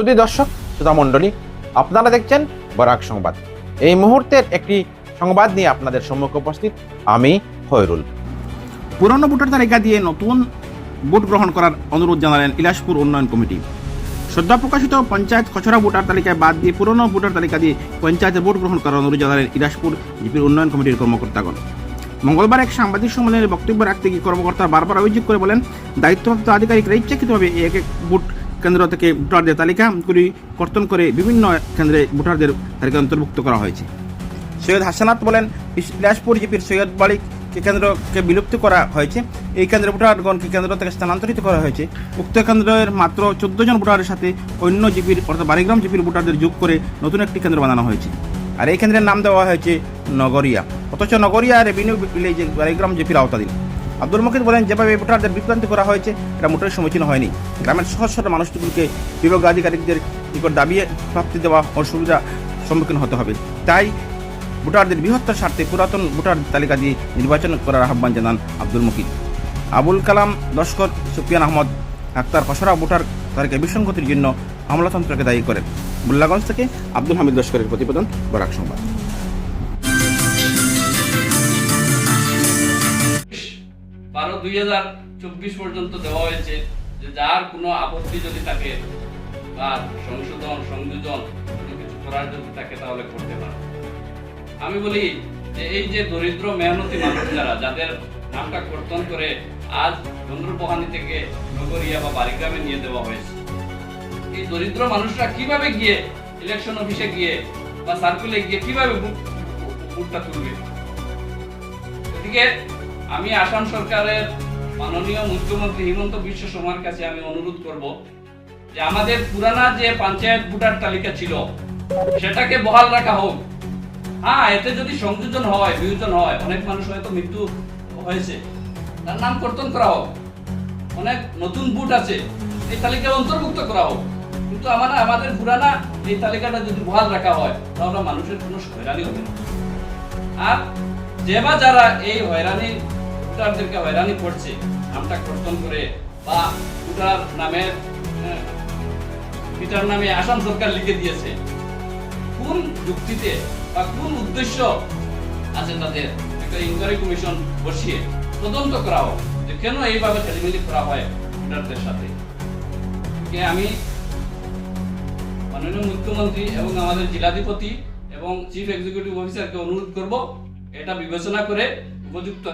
শুধু দর্শক, শ্রোতা মণ্ডলী, আপনারা দেখছেন বরাক সংবাদ। এই মুহূর্তের একটি সংবাদ নিয়ে আপনাদের সম্মুখে উপস্থিত আমি খয়রুল পুরনো ভোটার তালিকা দিয়ে নতুন ভোট গ্রহণ করার অনুরোধ জানালেন ইলাসপুর উন্নয়ন কমিটি। সদ্য প্রকাশিত পঞ্চায়েত খসড়া ভোটার তালিকায় বাদ দিয়ে পুরনো ভোটার তালিকা দিয়ে পঞ্চায়েতে ভোট গ্রহণ করার অনুরোধ জানালেন ইলাসপুর জিপির উন্নয়ন কমিটির কর্মকর্তাগণ। মঙ্গলবার এক সাংবাদিক সম্মেলনে বক্তব্য রাখতে গিয়ে কর্মকর্তা বারবার অভিযোগ করে বলেন, দায়িত্বপ্রাপ্ত আধিকারিকরা ইচ্ছাকৃতভাবে এক এক ভোট কেন্দ্র থেকে ভোটারদের তালিকাগুলি কর্তন করে বিভিন্ন কেন্দ্রে ভোটারদের তালিকা অন্তর্ভুক্ত করা হয়েছে। সৈয়দ হাসানাত বলেন ইলাসপুর জিপির সৈয়দ বাড়িকে কেন্দ্রকে বিলুপ্ত করা হয়েছে। এই কেন্দ্রে ভোটারগণকে কেন্দ্র থেকে স্থানান্তরিত করা হয়েছে? উক্ত কেন্দ্রের মাত্র চোদ্দ জন ভোটারের সাথে অন্য জিপির অর্থাৎ বারিগ্রাম জিপির ভোটারদের যোগ করে নতুন একটি কেন্দ্র বানানো হয়েছে। আর এই কেন্দ্রের নাম দেওয়া হয়েছে নগরিয়া। অথচ নগরিয়া রেভিনিউ ভিলেজ বারিগ্রাম জিপির আওতাধীন। আব্দুল মকিদ বলেন, যেভাবে ভোটারদের বিভ্রান্তি করা হয়েছে, এটা মোটের সম্মুখীন হয়নি। গ্রামের সহজ সরল মানুষগুলোকে বিভাগ আধিকারিকদের নিকট দাবিয়ে প্রাপ্তি দেওয়া অসুবিধা সম্মুখীন হতে হবে। তাই ভোটারদের বৃহত্তর স্বার্থে পুরাতন ভোটার তালিকা দিয়ে নির্বাচন করার আহ্বান জানান আব্দুল মকিদ। আবুল কালাম, লস্কর, সুফিয়ান আহমদ আক্তার খসড়া ভোটার তালিকা বিসঙ্গতির জন্য আমলাতন্ত্রকে দায়ী করেন। মোল্লাগঞ্জ থেকে আব্দুল হামিদ লস্করের প্রতিবেদন বরাক সংবাদ। বারো দুই পর্যন্ত দেওয়া হয়েছে যে যার কোনো আপত্তি যদি থাকে বা সংশোধন, সংযোজন কিছু করার যদি থাকে তাহলে করতে পারে আমি বলি যে এই যে দরিদ্র, মেহনতি মানুষ যারা যাদের নামটা কর্তন করে আজ চন্দ্রপহানি থেকে নগরিয়া বা বারিগ্রামে নিয়ে দেওয়া হয়েছে, এই দরিদ্র মানুষরা কীভাবে গিয়ে ইলেকশন অফিসে গিয়ে বা সার্কুলে গিয়ে কীভাবে ভোট- ভোটটা তুলবে? এদিকে আমি আসাম সরকারের মাননীয় মুখ্যমন্ত্রী হিমন্ত বিশ্ব শর্মার কাছে আমি অনুরোধ করব যে আমাদের পুরানা যে পঞ্চায়েত ভোটার তালিকা ছিল, সেটাকে বহাল রাখা হোক। হ্যাঁ এতে যদি সংযোজন হয়, বিয়োজন হয়, অনেক মানুষ হয়তো মৃত্যু হয়েছে। তার নাম কর্তন করা হোক। অনেক নতুন বুট আছে, এই তালিকায় অন্তর্ভুক্ত করা হোক। কিন্তু আমার আমাদের পুরানা এই তালিকাটা যদি বহাল রাখা হয়, তাহলে মানুষের কোনো হয়রানি হবে না। আর যে বা যারা এই হয়রানি ভোটারদেরকে হয়রানি করছে। নামটা কর্তন করে বা ভোটার নামের আহ, পিতার নামে আসাম সরকার লিখে দিয়েছে। কোন যুক্তিতে বা কোন উদ্দেশ্য আছে তাদের? একটা ইনকোয়ারি কমিশন বসিয়ে তদন্ত করা হোক যে কেন এইভাবে খেলিমেলি করা হয় ভোটারদের সাথে। আমি মাননীয় মুখ্যমন্ত্রী এবং আমাদের জেলাধিপতি এবং চিফ এক্সিকিউটিভ অফিসারকে অনুরোধ করব এটা বিবেচনা করে উপযুক্ত